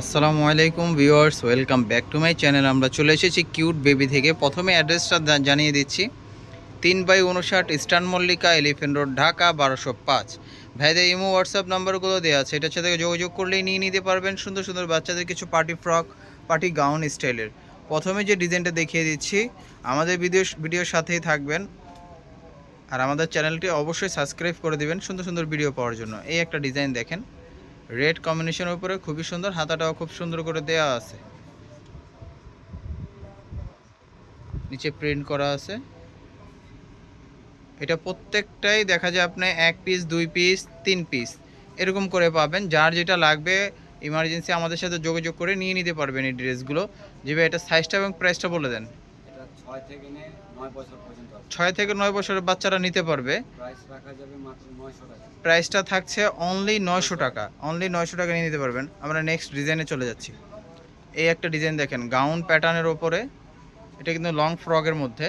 আসসালামু আলাইকুম viewers, welcome back to my channel. আমরা চলে এসেছি কিউট বেবি থেকে। প্রথমে অ্যাড্রেসটা জানিয়ে দিচ্ছি। তিন বাই উনষাট eastern Mallika, elephant road, Dhaka, বারোশো পাঁচ। ভাইদের ইমো, হোয়াটসঅ্যাপ নাম্বারগুলো দেওয়া আছে। এটার সাথে যোগাযোগ করলেই নিয়ে নিতে পারবেন সুন্দর সুন্দর বাচ্চাদের কিছু পার্টি ফ্রক, পার্টি গাউন স্টাইলের। প্রথমে যে ডিজাইনটা দেখিয়ে দিচ্ছি, আমাদের ভিডিও, ভিডিওর সাথেই থাকবেন। আর আমাদের চ্যানেলটি অবশ্যই সাবস্ক্রাইব করে দেবেন সুন্দর সুন্দর ভিডিও পাওয়ার জন্য। এই একটা ডিজাইন দেখেন। রেড কম্বিনেশনের উপরে খুবই সুন্দর, হাতাটাও খুব সুন্দর করে দেওয়া আছে। নিচে প্রিন্ট করা আছে। এটা প্রত্যেকটাই দেখা যায় আপনি এক পিস দুই পিস তিন পিস এরকম করে পাবেন, যার যেটা লাগবে ইমার্জেন্সি আমাদের সাথে যোগাযোগ করে নিয়ে নিতে পারবেন এই ড্রেসগুলো যেভাবে এটা সাইজটা এবং প্রাইসটা বলে দেন। এটা ছয় থেকে ছয় থেকে নয় বছরের বাচ্চারা নিতে পারবে। প্রাইসটা থাকছে অনলি নয়শো টাকা। অনলি নয়শো টাকা নিয়ে নিতে পারবেন। আমরা নেক্সট ডিজাইনে চলে যাচ্ছি। এই একটা ডিজাইন দেখেন গাউন প্যাটার্নের ওপরে। এটা কিন্তু লং ফ্রকের মধ্যে।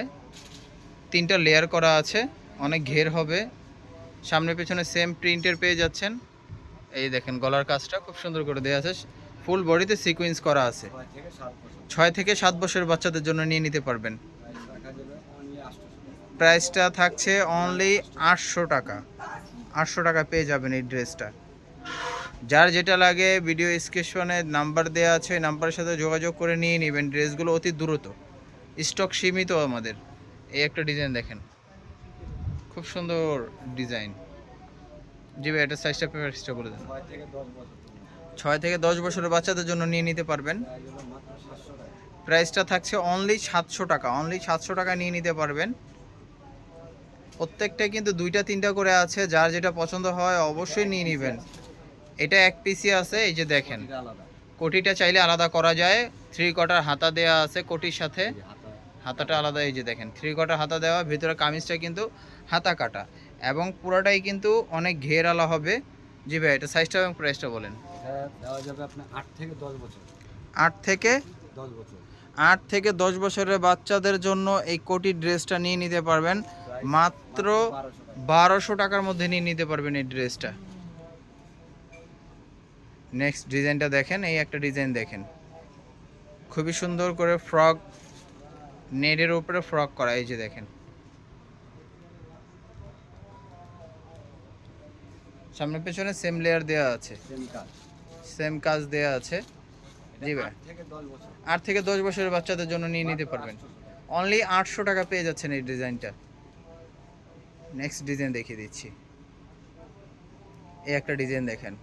তিনটা লেয়ার করা আছে। অনেক ঘের হবে। সামনে পেছনে সেম প্রিন্টের পেয়ে যাচ্ছেন। এই দেখেন গলার কাজটা খুব সুন্দর করে দেওয়া আছে। ফুল বডিতে সিকোয়েন্স করা আছে। ছয় থেকে সাত বছরের বাচ্চাদের জন্য নিয়ে নিতে পারবেন প্রাইস রাখা যাবে অনলি আটশো টাকা প্রাইসটা থাকছে অনলি আটশো টাকা। আটশো টাকা পেয়ে যাবেন এই ড্রেসটা। যার যেটা লাগে ভিডিও স্ক্রিপশনে নাম্বার দেওয়া আছে নাম্বারের সাথে যোগাযোগ করে নিয়ে নেবেন। ড্রেসগুলো অতি দ্রুত। স্টক সীমিত আমাদের। এই একটা ডিজাইন দেখেন। খুব সুন্দর ডিজাইন জি ভাই, এটা সাইজটা প্রাইসটা বলে দেন। ছয় থেকে দশ বছরের বাচ্চাদের জন্য নিয়ে নিতে পারবেন। প্রাইসটা থাকছে অনলি সাতশো টাকা। অনলি সাতশো টাকা নিয়ে নিতে পারবেন। প্রত্যেকটা কিন্তু দুইটা তিনটা করে আছে। যার যেটা পছন্দ হয় অবশ্যই নিয়ে নেবেন। এটা এক পিসি আছে এই যে দেখেন। কোটিটা চাইলে আলাদা করা যায়। থ্রি কটার হাতা দেওয়া আছে কোটির সাথে। হাতাটা আলাদা এই যে দেখেন। থ্রি কটার হাতা দেওয়া ভিতরে কামিজটা কিন্তু হাতা কাটা। এবং পুরোটাই কিন্তু অনেক ঘের আলা হবে। জি ভাই এটা সাইজটা এবং প্রাইসটা বলেন। দেওয়া যাবে আপনার আট থেকে দশ বছর। আট থেকে দশ বছর। আট থেকে দশ বছরের বাচ্চাদের জন্য এই কোটি ড্রেসটা নিয়ে নিতে পারবেন। মাত্র বারোশো টাকার মধ্যে নিয়ে নিতে পারবেন এই ড্রেসটা। নেক্সট ডিজাইনটা দেখেন এই একটা ডিজাইন দেখেন। খুবই সুন্দর করে ফ্রক নেটের উপরে ফ্রক করা এই যে দেখেন। সামনে পেছনে সেম লেয়ার দেওয়া আছে। সেম কাজ। দেওয়া আছে। জি ভাই। আট থেকে দশ বছরের বাচ্চাদের জন্য নিয়ে নিতে পারবেন। অনলি আটশো টাকা পেয়ে যাচ্ছেন এই ডিজাইনটা। নেক্সট ডিজাইন দেখিয়ে দিচ্ছি। এই একটা ডিজাইন দেখেন।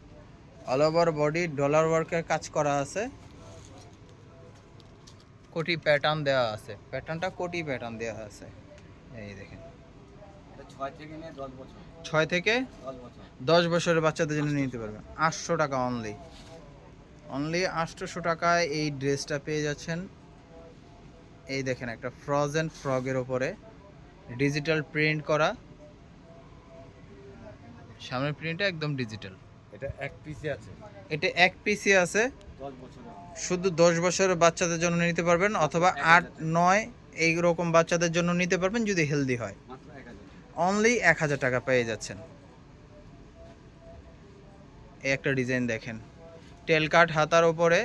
অল ওভার বডি ডলার ওয়ার্কের কাজ করা আছে। কোটি প্যাটার্ন দেওয়া আছে। প্যাটার্নটা কোটি প্যাটার্ন দেওয়া আছে। এই দেখেন। ছয় থেকে দশ বছরের বাচ্চাদের জন্য নিতে পারবেন। আটশো টাকা অনলি অনলি আটশোশো টাকায় এই ড্রেসটা পেয়ে যাচ্ছেন। এই দেখেন একটা ফ্রোজেন ফ্রগের ওপরে। ডিজিটাল প্রিন্ট করা। সামনের প্রিন্টটা একদম ডিজিটাল এটা এক পিসে আছে। এটা এক পিসি আছে। শুধু দশ বছরের বাচ্চাদের জন্য নিতে পারবেন অথবা আট নয় এই রকম বাচ্চাদের জন্য নিতে পারবেন যদি হেলদি হয়। অনলি এক হাজার টাকা। পেয়ে যাচ্ছেন। এই একটা ডিজাইন দেখেন। টেল কাট হাতার ওপরে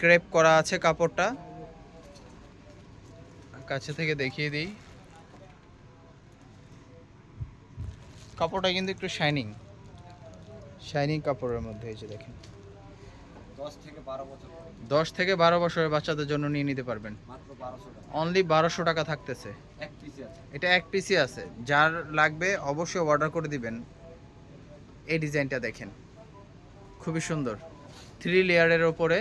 ক্রেপ করা আছে কাপড়টা। কাছে থেকে দেখিয়ে দিই। কাপড়টা কিন্তু একটু শাইনিং শাইনিং কাপড়ের মধ্যে এই যে দেখেন। দশ থেকে বারো বছরের বাচ্চাদের জন্য নিয়ে নিতে পারবেন। মাত্র বারোশো টাকা। অনলি বারোশো টাকা থাকতেছে। এক পিসে আছে। এটা এক পিসি আছে। যার লাগবে অবশ্যই অর্ডার করে দিবেন। এই ডিজাইনটা দেখেন। খুবই সুন্দর। থ্রি লেয়ারের ওপরে।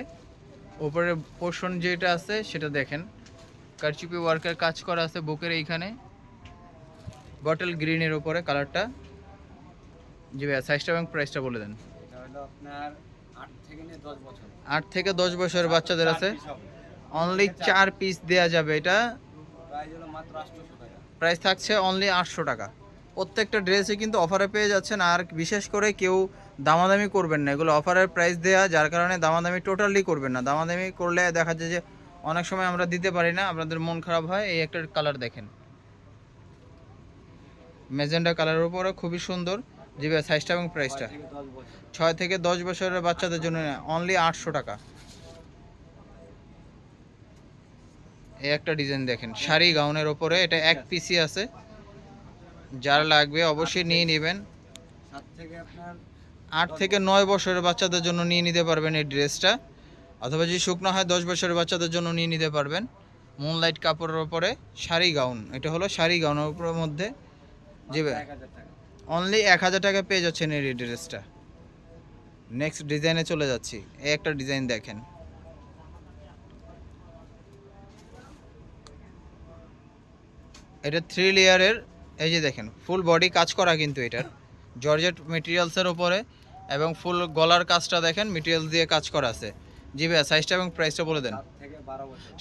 ওপরের পোর্শন যেটা আছে সেটা দেখেন। কারচুপি ওয়ার্কের কাজ করা আছে বুকের এইখানে। বটল গ্রিনের ওপরে কালারটা জি ভাইয়া সাইজটা এবং প্রাইসটা বলে দেন। এটা হলো আপনার আট থেকে নিয়ে দশ বছর। থেকে বছরের বাচ্চাদের আছে। অনলি চার পিস দেয়া যাবে এটা? প্রাইস হলো মাত্র আটশোশো টাকা। প্রাইস থাকছে অনলি আটশো টাকা। প্রত্যেকটা ড্রেসে কিন্তু অফারে পেয়ে যাচ্ছেন আর বিশেষ করে কেউ দামাদামি করবেন না। এগুলো অফারের প্রাইস দেওয়া যার কারণে দামাদামি টোটালি করবেন না। দামাদামি করলে দেখা যায় যে অনেক সময় আমরা দিতে পারি না আপনাদের মন খারাপ হয় এই একটা কালার দেখেন। মেজেন্ডা কালারের উপরে খুবই সুন্দর। জি ভাই সাইজটা এবং প্রাইসটা ছয় থেকে দশ বছরের বাচ্চাদের জন্য অনলি আটশো টাকা। এই একটা ডিজাইন দেখেন, শাড়ি গাউনের ওপরে, এটা এক পিসি আছে। যার লাগবে অবশ্যই নিয়ে নেবেন। আট থেকে নয় বছরের বাচ্চাদের জন্য নিয়ে নিতে পারবেন এই ড্রেসটা অথবা যদি শুকনো হয়, দশ বছরের বাচ্চাদের জন্য নিয়ে নিতে পারবেন। মুনলাইট কাপড়ের ওপরে শাড়ি গাউন, এটা হলো শাড়ি গাউনের উপরের মধ্যে। জি অনলি এক হাজার টাকা পেয়ে যাচ্ছেন এই ড্রেসটা নেক্সট ডিজাইনে চলে যাচ্ছি। এই একটা ডিজাইন দেখেন। এটা থ্রি লেয়ারের এই যে দেখেন ফুল বডি কাজ করা কিন্তু এটার। জর্জেট মেটেরিয়ালসের ওপরে এবং ফুল গলার কাজটা দেখেন মেটেরিয়াল দিয়ে কাজ করা আছে। জি ভাইয়া সাইজটা এবং প্রাইসটা বলে দেন।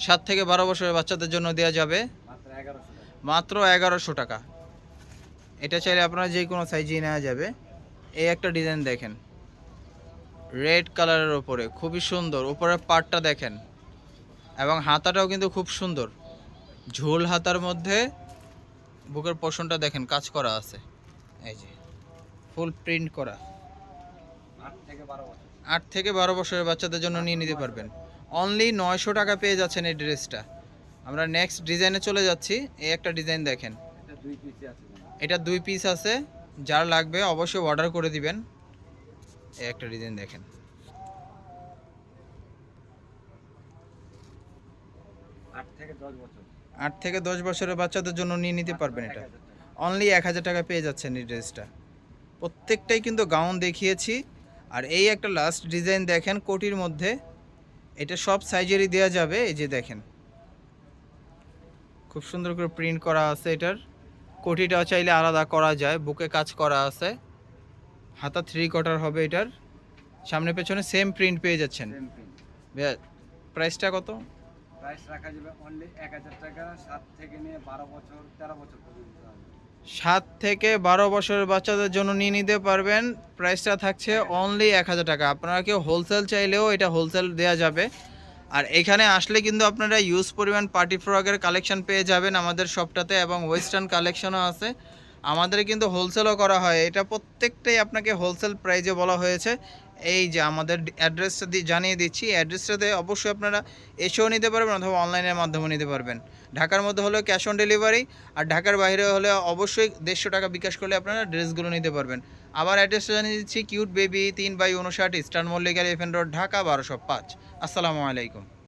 সাত থেকে বারো বছরের। বাচ্চাদের জন্য দেওয়া যাবে। মাত্র এগারোশো টাকা। এটা চাইলে আপনারা যে কোনো সাইজেই নেওয়া যাবে। এই একটা ডিজাইন দেখেন। রেড কালারের ওপরে খুবই সুন্দর। উপরের পার্টটা দেখেন। এবং হাতাটাও কিন্তু খুব সুন্দর। ঝোল হাতার মধ্যে বুকের পোষণটা দেখেন, কাজ করা আছে। এই যে ফুল প্রিন্ট করা। আট থেকে বারো বছরের বাচ্চাদের জন্য নিয়ে নিতে পারবেন। অনলি নয়শো টাকা পেয়ে যাচ্ছেন এই ড্রেসটা আমরা নেক্সট ডিজাইনে চলে যাচ্ছি। এই একটা ডিজাইন দেখেন। এটা দুই পিস আছে যার লাগবে অবশ্যই অর্ডার করে দিবেন। এই একটা ডিজাইন দেখেন। আট থেকে দশ বছরের বাচ্চাদের জন্য নিয়ে নিতে পারবেন এটা। অনলি এক হাজার টাকা পেয়ে যাচ্ছেন এই ড্রেসটা প্রত্যেকটাই কিন্তু গাউন দেখিয়েছি। আর এই একটা লাস্ট ডিজাইন দেখেন কোটির মধ্যে। এটা সব সাইজেরই দেওয়া যাবে এই যে দেখেন। খুব সুন্দর করে প্রিন্ট করা আছে এটার। কোটিটা চাইলে আলাদা করা যায় বুকে কাজ করা আছে। হাতা থ্রি কোয়ার্টার হবে এটার। সামনে পেছনে সেম প্রিন্ট পেয়ে যাচ্ছেন। প্রাইসটা কত? প্রাইস রাখা যাবে অনলি এক হাজার টাকা সাত থেকে নিয়ে বারো বছর তেরো বছর পর্যন্ত সাত থেকে বারো বছরের বাচ্চাদের জন্য নিয়ে নিতে পারবেন। প্রাইসটা থাকছে অনলি এক হাজার টাকা। আপনারা কেউ হোলসেল চাইলেও এটা হোলসেল দেওয়া যাবে। আর এখানে আসলে কিন্তু আপনারা ইউজ পরিমাণ পার্টি ফ্রকের কালেকশন পেয়ে যাবেন আমাদের শপটাতে এবং ওয়েস্টার্ন কালেকশনও আছে। আমাদের কিন্তু হোলসেলও করা হয়। এটা প্রত্যেকটাই আপনাকে হোলসেল প্রাইজে বলা হয়েছে। এই যে আমাদের অ্যাড্রেসটা দিয়ে জানিয়ে দিচ্ছি অ্যাড্রেসটাতে অবশ্যই আপনারা এসেও নিতে পারবেন অথবা অনলাইনের মাধ্যমে নিতে পারবেন। ঢাকার মধ্যে হলে ক্যাশ অন ডেলিভারি, আর ঢাকার বাইরে হলে অবশ্যই দেড়শো টাকা বিকাশ করলে আপনারা ড্রেসগুলো নিতে পারবেন। আবার অ্যাড্রেসটা জানিয়ে দিচ্ছি, কিউট বেবি তিন বাই উনষাট eastern Mallika elephant road, Dhaka বারোশো পাঁচ। আসসালামু আলাইকুম।